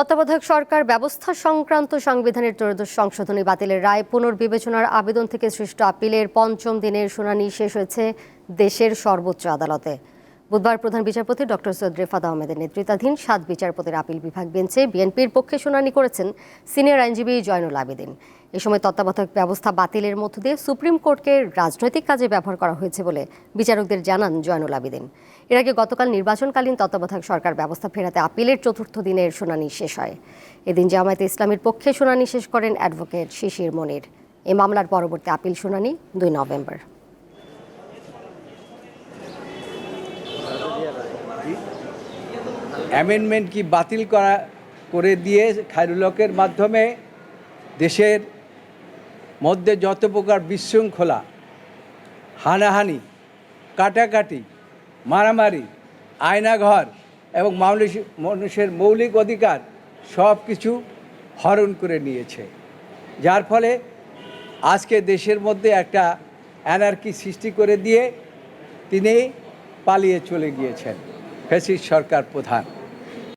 তত্ত্বাবধায়ক সরকার ব্যবস্থা সংক্রান্ত সংবিধানের ত্রয়োদশ সংশোধনী বাতিলের রায় পুনর্বিবেচনার আবেদন থেকে সৃষ্ট আপিলের পঞ্চম দিনের শুনানি শেষ হয়েছে দেশের সর্বোচ্চ আদালতে। বুধবার প্রধান বিচারপতি ডক্টর সৈয়দ রেফাত আহমেদের নেতৃত্বাধীন সাত বিচারপতির আপিল বিভাগ বেঞ্চে বিএনপির পক্ষে শুনানি করেছেন সিনিয়র আইনজীবী জয়নুল আবেদিন। এ সময় তত্ত্বাবধায়ক ব্যবস্থা বাতিলের মধ্য দিয়ে সুপ্রিম কোর্টকে রাজনৈতিক কাজে ব্যবহার করা হয়েছে বলে বিচারকদের জানান জয়নুল আবেদিন। এর আগে গতকাল নির্বাচনকালীন তত্ত্বাবধায়ক সরকার ব্যবস্থা ফেরাতে আপিলের চতুর্থ দিনের শুনানি শেষ হয়। এদিন জামায়াতে ইসলামের পক্ষে শুনানি শেষ করেন অ্যাডভোকেট শিশির মনির। এ মামলার পরবর্তী আপিল শুনানি দুই নভেম্বর। অ্যামেন্ডমেন্ট কি বাতিল করা, করে দিয়ে খায়রুলকের মাধ্যমে দেশের মধ্যে যত প্রকার বিশৃঙ্খলা, হানাহানি, কাটাকাটি, মারামারি, আয়নাঘর এবং মানুষ- মানুষের মৌলিক অধিকার সব কিছু হরণ করে নিয়েছে। যার ফলে আজকে দেশের মধ্যে একটা অ্যানার্কি সৃষ্টি করে দিয়ে তিনি পালিয়ে চলে গিয়েছেন। ফেসিস সরকার প্রধান।